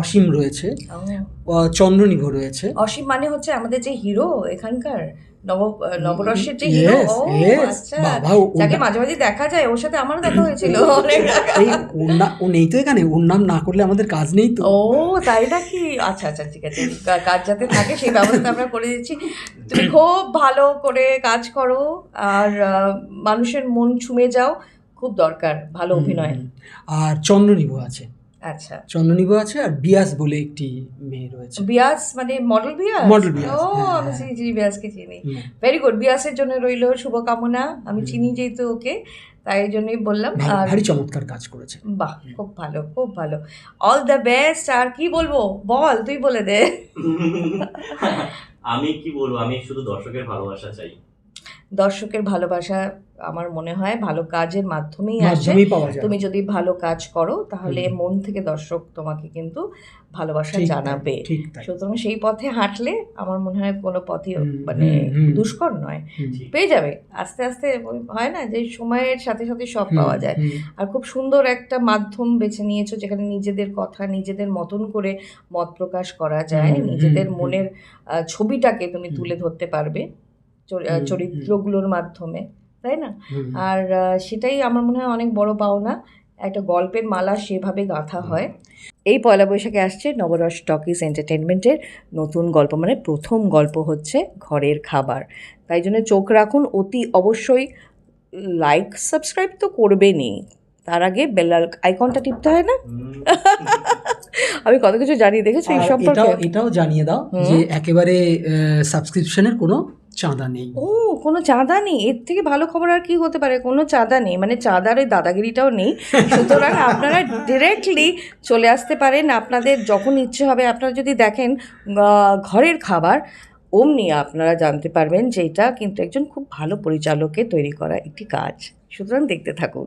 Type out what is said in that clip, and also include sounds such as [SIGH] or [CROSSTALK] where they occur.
অসীম রয়েছে চন্দ্রনিভ রয়েছে। অসীম মানে হচ্ছে আমাদের যে হিরো এখানকার নব নবরসের যে হিরো? আচ্ছা। যাকে মাঝে মাঝে দেখা যায় ওর সাথে আমারও দেখা হয়েছিল। ও নেই তো এখানে ওর নাম না করলে আমাদের কাজ নেই তো। ও তাই নাকি? আচ্ছা আচ্ছা ঠিক আছে। কাজ যাতে থাকে সেই ব্যবস্থা আমরা করে দিচ্ছি। তুমি খুব ভালো করে কাজ করো আর মানুষের মন ছুঁয়ে যাও। খুব দরকার ভালো অভিনয়। আর চন্দ্রনিভ আছে। আচ্ছা। চন্দ্রনিভ আছে আর বিয়াস বলে একটি মেয়ে রয়েছে। বিয়াস মানে মডেল বিয়াস? Model বিয়াস, ও হ্যাঁ, আমি হ্যাঁ। সেই জি বিয়াসকে চিনি। ভেরি গুড বিয়াসের জন্য রইল শুভকামনা। আমি চিনি যেহেতু ওকে তাই জন্যই বললাম। ভারী চমৎকার কাজ করেছে। বাহ খুব ভালো খুব ভালো। অল দ্য বেস্ট আর কি বলব? বল তুই বলে দে। আমি কি বলব? আমি শুধু দর্শকের ভালোবাসা চাই। দর্শকের ভালোবাসা আমার মনে হয় ভালো কাজের মাধ্যমেই আসে। তুমি যদি ভালো কাজ করো তাহলে মন থেকে দর্শক তোমাকে কিন্তু ভালোবাসা জানাবে। সুতরাং সেই পথে হাঁটলে আমার মনে হয় কোনো পথই মানে। দুষ্কর নয়। পেয়ে যাবে। আস্তে আস্তে হয় না যে সময়ের সাথে সাথে সব পাওয়া যায়। আর খুব সুন্দর একটা মাধ্যম বেছে নিয়েছো যেখানে নিজেদের কথা নিজেদের মতন করে মত প্রকাশ করা যায়। নিজেদের মনের ছবিটাকে তুমি তুলে ধরতে পারবে। চরিত্রগুলোর মাধ্যমে তাই না? আর সেটাই আমার মনে হয় অনেক বড় পাওনা। একটা গল্পের মালা সেভাবে গাঁথা হয়। এই পয়লা বৈশাখে আসছে নবরস টকিজ এন্টারটেনমেন্টের নতুন গল্প। মানে প্রথম গল্প হচ্ছে ঘরের খাবার। তাই জন্য চোখ রাখুন অতি অবশ্যই লাইক সাবস্ক্রাইব তো করবেনই। তার আগে বেল আইকনটা টিপতে হয় না? আমি কত কিছু জানিয়ে দেখেছি এই সম্পর্কে? এটাও জানিয়ে দাও যে একেবারে সাবস্ক্রিপশনের কোনো চাঁদা নেই। ও কোনো চাঁদা নেই? এর থেকে ভালো খবর আর কি হতে পারে? কোনো চাঁদা নেই। মানে চাঁদার ওই দাদাগিরিটাও নেই। [LAUGHS] সুতরাং আপনারা ডিরেক্টলি চলে আসতে পারেন। আপনাদের যখন ইচ্ছে হবে আপনারা যদি দেখেন ঘরের খাবার অমনি আপনারা জানতে পারবেন যে এটা কিন্তু একজন খুব ভালো পরিচালকের তৈরি করা একটি কাজ। সুতরাং দেখতে থাকুন।